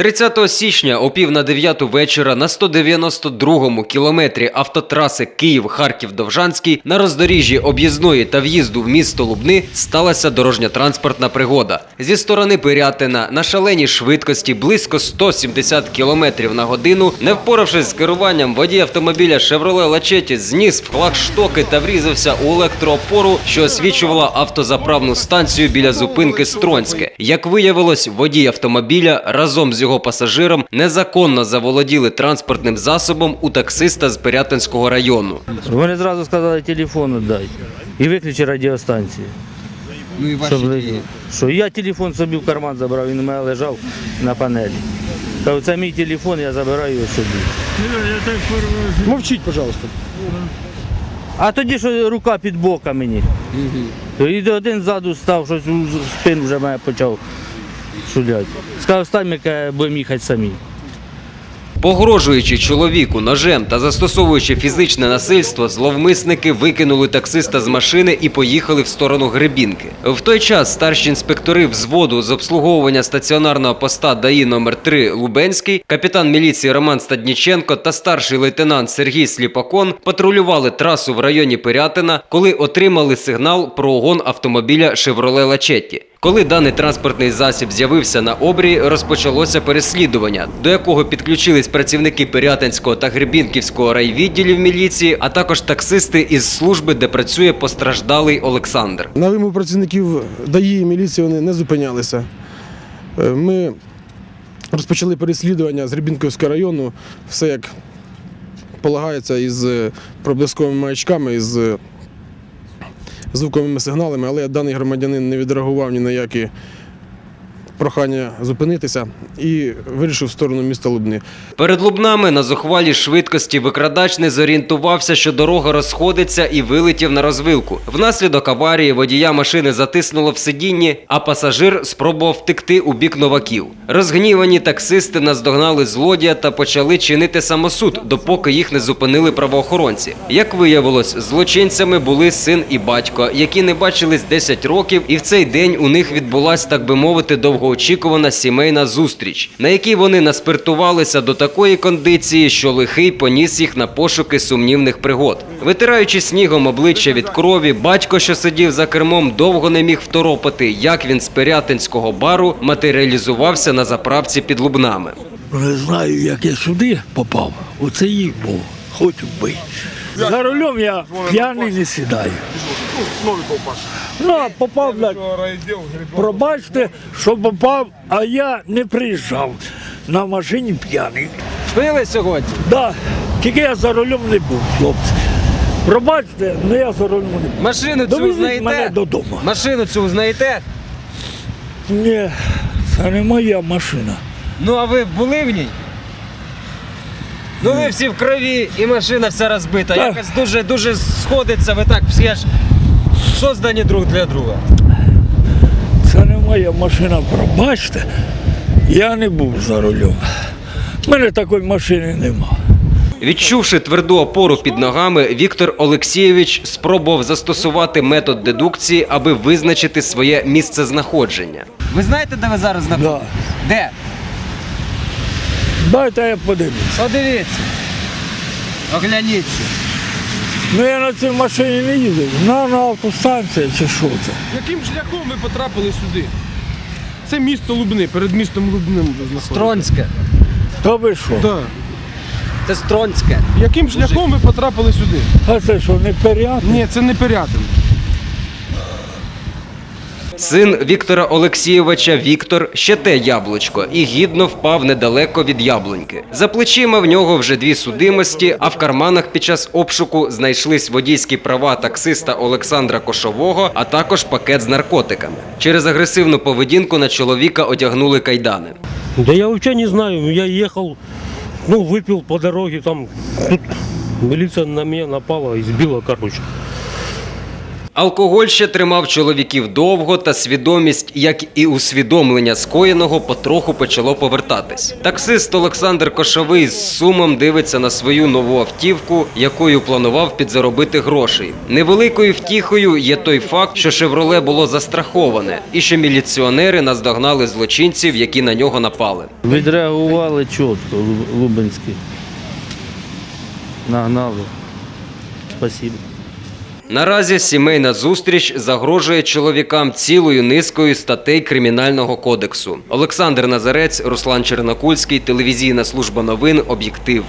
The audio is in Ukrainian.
30 січня о пів на дев'яту вечора на 192-му кілометрі автотраси Київ-Харків-Довжанський на роздоріжжі об'їзної та в'їзду в місто Лубни сталася дорожньо-транспортна пригода. Зі сторони Пирятина на шаленій швидкості близько 170 км на годину, не впоравшись з керуванням, водій автомобіля Chevrolet Lachetti зніс в флагштоки та врізався у електроопору, що освічувала автозаправну станцію біля зупинки Стронське. Як виявилось, водій автомобіля разом з його пасажиром незаконно заволоділи транспортним засобом у таксиста з Пирятинського району. Вони зразу сказали телефон дай і виключи радіостанцію. Ну і Щоб, що я телефон собі в карман забрав, він у мене лежав на панелі. Кажу, це мій телефон, я забираю його собі. Мовчіть, пожалуйста. А тоді що рука під бока мені. І один ззаду став, щось у спину вже мене почав шуляти. Сказав, стань, ми будемо їхати самі. Погрожуючи чоловіку ножем та застосовуючи фізичне насильство, зловмисники викинули таксиста з машини і поїхали в сторону Гребінки. В той час старші інспектори взводу з обслуговування стаціонарного поста ДАІ номер 3 Лубенський, капітан міліції Роман Стадніченко та старший лейтенант Сергій Сліпакон патрулювали трасу в районі Пирятина, коли отримали сигнал про огон автомобіля Chevrolet Lachetti. Коли даний транспортний засіб з'явився на обрії, розпочалося переслідування, до якого підключились працівники Пирятинського та Гребінківського райвідділів міліції, а також таксисти із служби, де працює постраждалий Олександр. На вимогу працівників ДАІ і міліції вони не зупинялися. Е, Ми розпочали переслідування з Рябінківського району, все як полагається із е, проблисковими маячками, із е, звуковими сигналами, але даний громадянин не відреагував ні на які прохання зупинитися і вирішив в сторону міста Лубни. Перед Лубнами на зухвалій швидкості викрадач не зорієнтувався, що дорога розходиться і вилетів на розвилку. Внаслідок аварії водія машини затиснуло в сидінні, а пасажир спробував втекти у бік новаків. Розгнівані таксисти наздогнали злодія та почали чинити самосуд, допоки їх не зупинили правоохоронці. Як виявилось, злочинцями були син і батько, які не бачились 10 років, і в цей день у них відбулась, так би мовити, довгоочікувана сімейна зустріч, на якій вони наспиртувалися до такої кондиції, що лихий поніс їх на пошуки сумнівних пригод. Витираючи снігом обличчя від крові, батько, що сидів за кермом, довго не міг второпати, як він з Пирятинського бару матеріалізувався на заправці під Лубнами. Не знаю, як я сюди попав. Оце їх був. Хоч вбий. За рулем я п'яний не сідаю. Ну, а попав, блядь, пробачте, що попав, а я не приїжджав. На машині п'яний. Пили сьогодні? Да, тільки я за рулем не був, хлопці. Пробачте, але я за рулем не був. Машину Довезіть мене додому. Машину цю знаєте? Ні, це не моя машина. Ну а ви були в ній? Ну ви всі в крові і машина вся розбита. Так. Якось дуже дуже сходиться, ви так всі ж создані друг для друга. Це не моя машина, пробачте. Я не був за рулем. У мене такої машини нема. Відчувши тверду опору під ногами, Віктор Олексійович спробував застосувати метод дедукції, аби визначити своє місце знаходження. Ви знаєте, де ви зараз Да. Де? Дайте я подивлюсь. Подивіться. Огляніться. Ну я на цій машині не їздив. На, на автостанція чи що це? Яким шляхом ви потрапили сюди? Це місто Лубни, перед містом Лубним ви знаходитесь. Стронське. Та ви що? Так. Це Стронське. Яким шляхом ви потрапили сюди? А це що, не порядок? Ні, це не Пирятин. Син Віктора Олексійовича Віктор ще те яблучко і гідно впав недалеко від яблуньки. За плечима в нього вже дві судимості, а в карманах під час обшуку знайшлись водійські права таксиста Олександра Кошового, а також пакет з наркотиками. Через агресивну поведінку на чоловіка одягнули кайдани. Да я вообще не знаю, я ехал, ну, выпил по дороге, там, тут милиция на меня напала, избила, короче. Алкоголь ще тримав чоловіків довго, та свідомість, як і усвідомлення скоєного, потроху почало повертатись. Таксист Олександр Кошовий з сумом дивиться на свою нову автівку, якою планував підзаробити грошей. Невеликою втіхою є той факт, що «Шевроле» було застраховане, і що міліціонери наздогнали злочинців, які на нього напали. Відреагували чітко, Лу- Лубенські. Нагнали. Спасибо. Наразі сімейна зустріч загрожує чоловікам цілою низкою статей Кримінального кодексу. Олександр Назарець, Руслан Чернокульський, телевізійна служба новин Об'єктив.